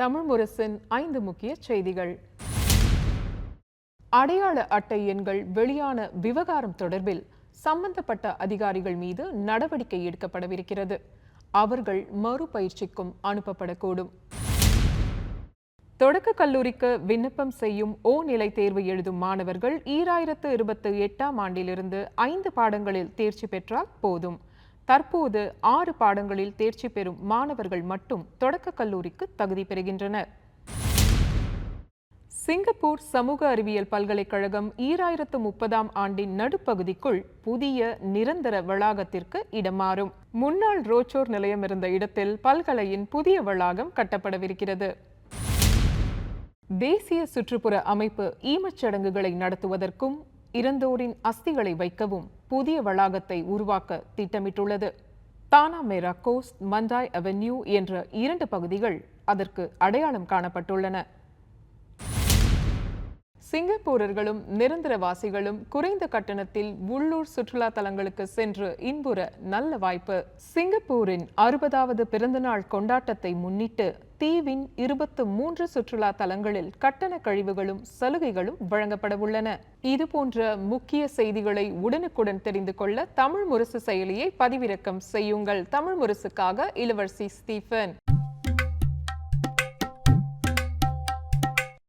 தமிழ் முரசின் ஐந்து முக்கிய செய்திகள். அடையாள அட்டை எண்கள் வெளியான விவகாரம் தொடர்பில் சம்பந்தப்பட்ட அதிகாரிகள் மீது நடவடிக்கை எடுக்கப்படவிருக்கிறது. அவர்கள் மறுபயிற்சிக்கும் அனுப்பப்படக்கூடும். தொடக்க கல்லூரிக்கு விண்ணப்பம் செய்யும் ஓ நிலை தேர்வு எழுதும் மாணவர்கள் ஈராயிரத்து இருபத்தி எட்டாம் ஆண்டிலிருந்து ஐந்து பாடங்களில் தேர்ச்சி பெற்றால் போதும். தற்போது ஆறு பாடங்களில் தேர்ச்சி பெறும் மாணவர்கள் மட்டும் தொடக்க கல்லூரிக்கு தகுதி பெறுகின்றனர். சிங்கப்பூர் சமூக அறிவியல் பல்கலைக்கழகம் ஈராயிரத்து முப்பதாம் ஆண்டின் நடுப்பகுதிக்குள் புதிய நிரந்தர வளாகத்திற்கு இடமாறும். முன்னாள் ரோச்சோர் நிலையம் இருந்த இடத்தில் பல்கலையின் புதிய வளாகம் கட்டப்படவிருக்கிறது. தேசிய சுற்றுப்புற அமைப்பு ஈமச்சடங்குகளை நடத்துவதற்கும் இறந்தோரின் அஸ்திகளை வைக்கவும் புதிய வளாகத்தை உருவாக்க திட்டமிட்டுள்ளது. தானா மேரா கோஸ்ட் மண்டாய் அவென்யூ என்ற இரண்டு பகுதிகள் அதற்கு அடையாளம் காணப்பட்டுள்ளன. சிங்கப்பூரர்களும் நிரந்தரவாசிகளும் குறைந்த கட்டணத்தில் உள்ளூர் சுற்றுலா தலங்களுக்கு சென்று இன்புற நல்ல வாய்ப்பு. சிங்கப்பூரின் அறுபதாவது பிறந்தநாள் கொண்டாட்டத்தை முன்னிட்டு தீவின் இருபத்து மூன்று சுற்றுலா தலங்களில் கட்டண கழிவுகளும் சலுகைகளும் வழங்கப்படவுள்ளன இதுபோன்ற முக்கிய செய்திகளை உடனுக்குடன் தெரிந்து கொள்ள தமிழ் முரசு செயலியை பதிவிறக்கம் செய்யுங்கள். தமிழ் முரசுக்காக இளவரசி ஸ்டீஃபன்.